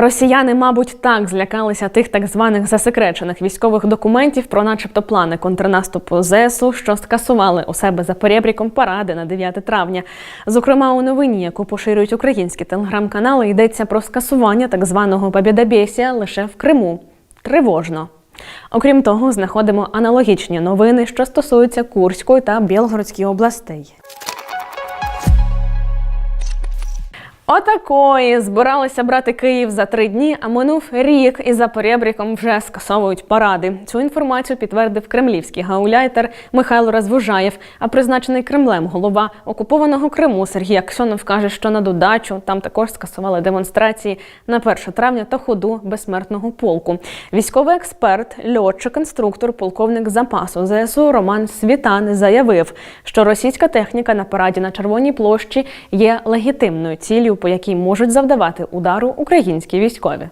Росіяни, мабуть, так злякалися тих так званих засекречених військових документів про, начебто, плани контрнаступу ЗСУ, що скасували у себе за перебріком паради на 9 травня. Зокрема, у новині, яку поширюють українські телеграм-канали, йдеться про скасування так званого Побєдобєсія лише в Криму. Тривожно. Окрім того, знаходимо аналогічні новини, що стосуються Курської та Білгородської областей. Отакої збиралися брати Київ за три дні, а минув рік і за перебріком вже скасовують паради. Цю інформацію підтвердив кремлівський гауляйтер Михайло Розвожаєв. А призначений Кремлем голова окупованого Криму Сергій Аксьонов каже, що на додачу там також скасували демонстрації на 1 травня та ходу безсмертного полку. Військовий експерт, льотчик, інструктор, полковник запасу ЗСУ Роман Світан заявив, що російська техніка на параді на Червоній площі є легітимною ціллю, по якій можуть завдавати удару українські військові.